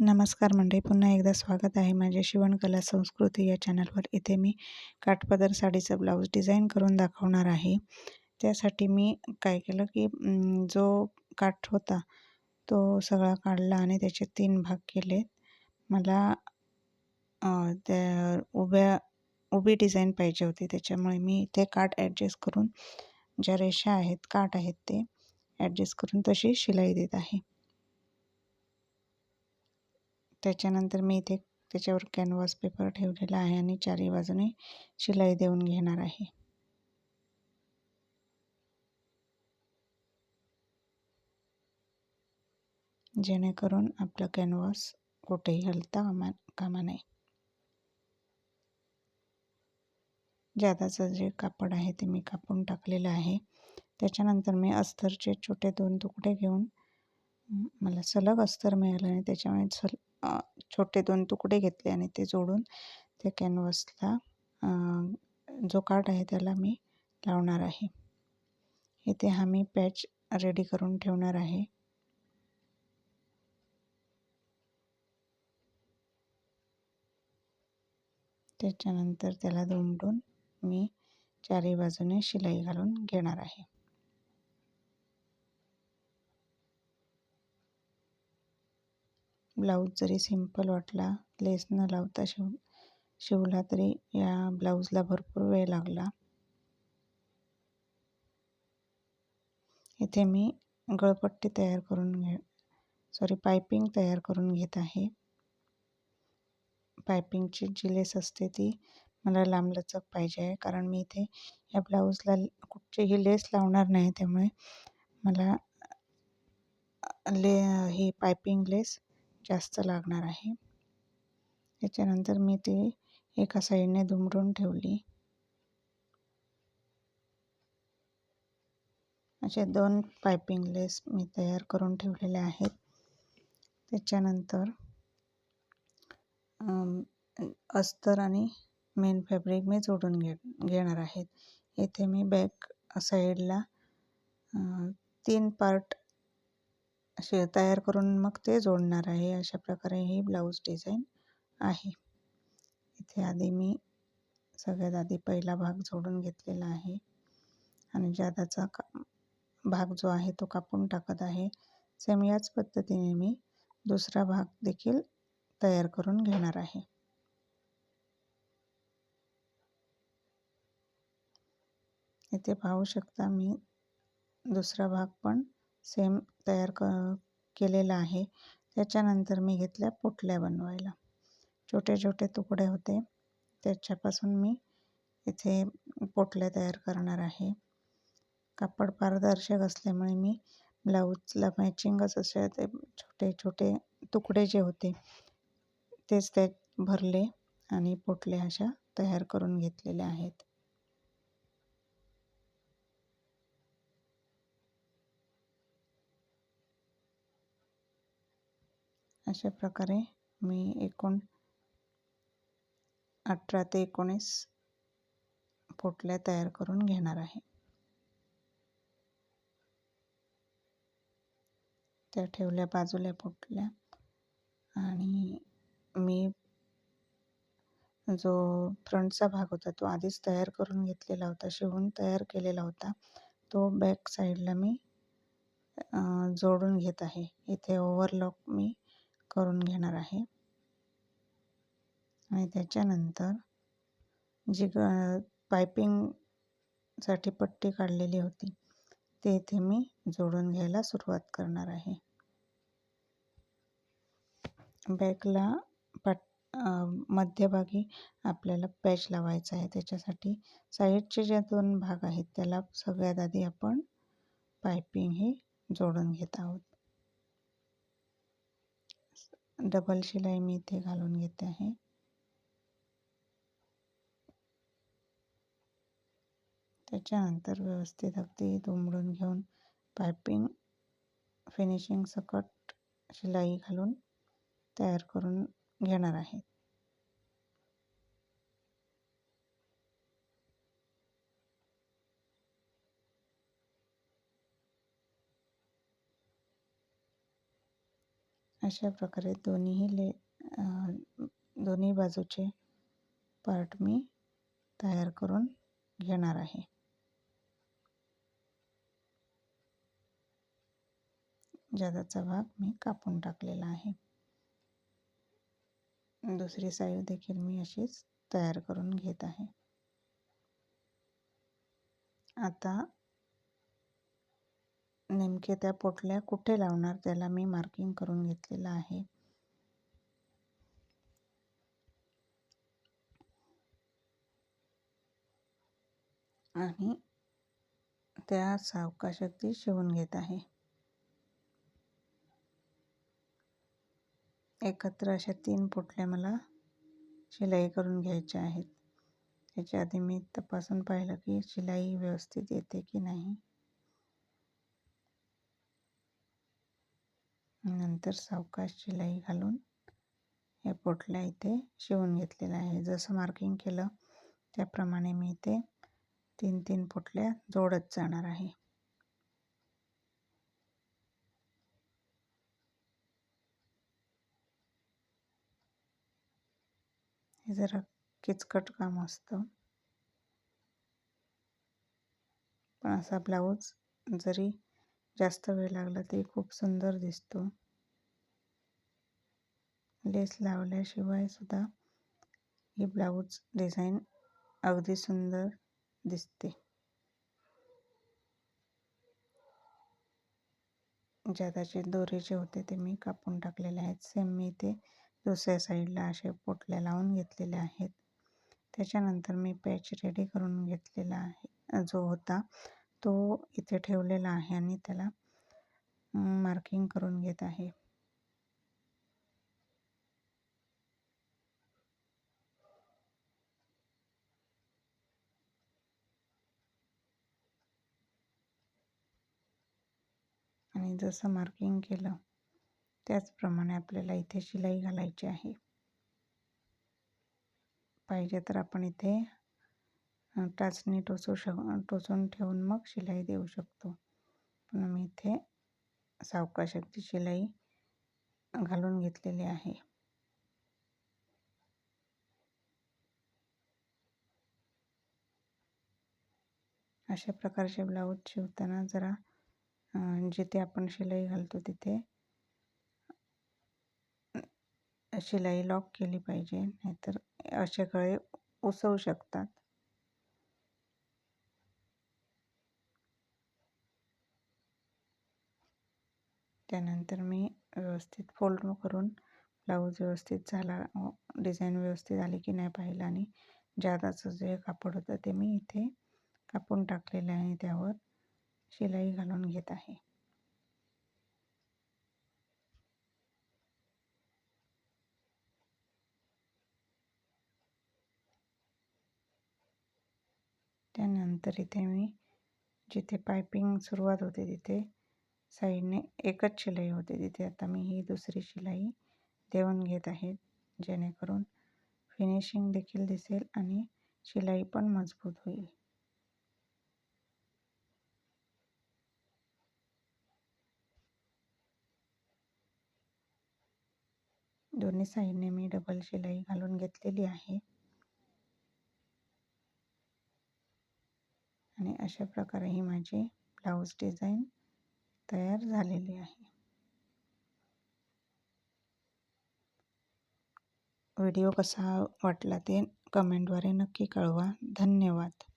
नमस्कार मंडळी पुन्हा एकदा स्वागत आहे माझ्या शिवणकला संस्कृती या चॅनलवर. इथे मी काठपदर साडीचं ब्लाऊज डिझाईन करून दाखवणार आहे. त्यासाठी मी काय केलं की जो काठ होता तो सगळा काढला आणि त्याचे तीन भाग केले मला त्या उभ्या उभी डिझाईन पाहिजे होती. त्याच्यामुळे मी इथे काठ ॲडजस्ट करून ज्या रेषा आहेत काठ आहेत ते ॲडजस्ट करून तशी शिलाई देत आहे. त्याच्यानंतर मी इथे त्याच्यावर कॅनव्हास पेपर ठेवलेला आहे आणि चारही बाजूने शिलाई देऊन घेणार आहे. जेणेकरून आपलं कॅनव्हास कुठेही हलता कामा कामा नये. जादाचं जे कापड आहे ते मी कापून टाकलेलं आहे. त्याच्यानंतर मी अस्तरचे छोटे दोन तुकडे घेऊन मला सलग अस्तर मिळालं आणि त्याच्यामुळे सल छोटे दोन तुकडे घेतले आणि ते जोडून त्या कॅनव्हासला जो काठ आहे त्याला मी लावणार आहे. इथे हा मी पॅच रेडी करून ठेवणार आहे. त्याच्यानंतर त्याला दुमडून मी चारही बाजूने शिलाई घालून घेणार आहे. ब्लाऊज जरी सिंपल वाटला लेस न लावता शिव शिवला तरी या ब्लाऊजला भरपूर वेळ लागला. इथे मी गळपट्टी तयार करून घे सॉरी पायपिंग तयार करून घेत आहे. पायपिंगची जी लेस असते ती मला लांबलचक पाहिजे आहे कारण मी इथे या ब्लाऊजला कुठचीही लेस लावणार नाही त्यामुळे मला ले ही पायपिंग लेस जास्त लागणार आहे. त्याच्यानंतर मी ते एका साईडने दुमडून ठेवली. असे दोन पायपिंग लेस मी तयार करून ठेवलेले आहेत. त्याच्यानंतर अस्तर आणि मेन फॅब्रिक मी जोडून घे घेणार आहेत. येथे मी बॅक साईडला तीन पार्ट असे तयार करून मग ते जोडणार आहे. अशा प्रकारे ही ब्लाऊज डिझाईन आहे. इथे आधी मी सगळ्यात आधी पहिला भाग जोडून घेतलेला आहे. आणि जादाचा का भाग जो आहे तो कापून टाकत आहे. सेम याच पद्धतीने मी दुसरा भाग देखील तयार करून घेणार आहे. इथे पाहू शकता मी दुसरा भाग पण सेम तयार क केलेला आहे. त्याच्यानंतर मी घेतल्या पोटल्या बनवायला. छोटे छोटे तुकडे होते. त्याच्यापासून मी इथे पोटल्या तयार करणार आहे. कापड पारदर्शक असल्यामुळे मी ब्लाऊजला मॅचिंगच असे ते छोटे छोटे तुकडे जे होते तेच त्यात भरले आणि पोटल्या अशा तयार करून घेतलेल्या आहेत. अशा प्रकारे मी एकूण अठरा ते एकोणीस पोटल्या तयार करून घेणार आहे. त्या ठेवल्या बाजूला पोटल्या आणि मी जो फ्रंटचा भाग होता तो आधीच तयार करून घेतलेला होता शिवून तयार केलेला होता. तो बॅक साईडला मी जोडून घेत आहे. इथे ओव्हरलॉक मी करून घेणार आहे. आणि त्याच्यानंतर जी ग पायपिंगसाठी पट्टी काढलेली होती ते इथे मी जोडून घ्यायला सुरुवात करणार आहे. बॅकला पट मध्यभागी आपल्याला पॅच लावायचा आहे. त्याच्यासाठी साईडचे जे दोन भाग आहेत त्याला सगळ्यात आधी आपण पायपिंग हे जोडून घेत आहोत. डबल शिलाई मी इथे घालून घेते आहे. त्याच्यानंतर व्यवस्थित अगदी दुमडून घेऊन पायपिंग फिनिशिंग सकट शिलाई घालून तयार करून घेणार आहे. अशा प्रकारे दोन्हीही ले दोन्ही बाजूचे पार्ट मी तयार करून घेणार आहे. जादाचा भाग मी कापून टाकलेला आहे. दुसरी साईड देखील मी अशीच तयार करून घेत आहे. आता नेमके त्या पोटल्या कुठे लावणार त्याला मी मार्किंग करून घेतलेलं आहे. आणि त्या सावकाश अगदी शिवून घेत आहे. एकत्र अशा तीन पोटल्या मला शिलाई करून घ्यायच्या आहेत. त्याच्या आधी मी तपासून पाहिलं की शिलाई व्यवस्थित येते की नाही. नंतर सावकाश शिलाई घालून या पोटल्या इथे शिवून घेतलेलं आहे. जसं मार्किंग केलं त्याप्रमाणे मी इथे तीन तीन पोटल्या जोडत जाणार आहे. हे जरा किचकट काम असतं. पण असा ब्लाऊज जरी जास्त वेळ लागला तरी खूप सुंदर दिसतो. लेस लावल्याशिवाय सुद्धा ही ब्लाऊज डिझाईन अगदी सुंदर दिसते. जादाचे दोरे जे होते ते मी कापून टाकलेले आहेत. सेम मी ते दुसऱ्या साईडला असे पोटल्या लावून घेतलेले आहेत. त्याच्यानंतर मी पॅच रेडी करून घेतलेला आहे. जो होता तो इथे ठेवलेला आहे आणि त्याला मार्किंग करून घेत आहे. आणि जसं मार्किंग केलं त्याचप्रमाणे आपल्याला इथे शिलाई घालायची आहे. पाहिजे तर आपण इथे टाचणी टोचू शक टोचून ठेवून मग शिलाई देऊ शकतो. पण मी इथे सावकाश अगदी शिलाई घालून घेतलेली आहे. अशा प्रकारचे ब्लाऊज शिवताना जरा जिथे आपण शिलाई घालतो तिथे शिलाई लॉक केली पाहिजे. नाहीतर असे गळे उसवू शकतात. त्यानंतर मी व्यवस्थित फोल्ड करून ब्लाऊज व्यवस्थित झाला डिझाईन व्यवस्थित आली की नाही पाहिलं आणि जादाचं जे कापड होतं ते मी इथे कापून टाकलेलं आहे त्यावर शिलाई घालून घेत आहे. त्यानंतर इथे मी जिथे पायपिंग सुरुवात होते तिथे साईडने एकच शिलाई होते. तिथे आता मी ही दुसरी शिलाई देऊन घेत आहे जेणेकरून फिनिशिंग देखील दिसेल आणि शिलाई पण मजबूत होईल. दोन्ही साईडने मी डबल शिलाई घालून घेतलेली आहे. आणि अशा प्रकारे ही माझी ब्लाऊज डिझाईन तयार झालेली आहे. व्हिडिओ कसा वाटला ते कमेंटद्वारे नक्की कळवा. धन्यवाद.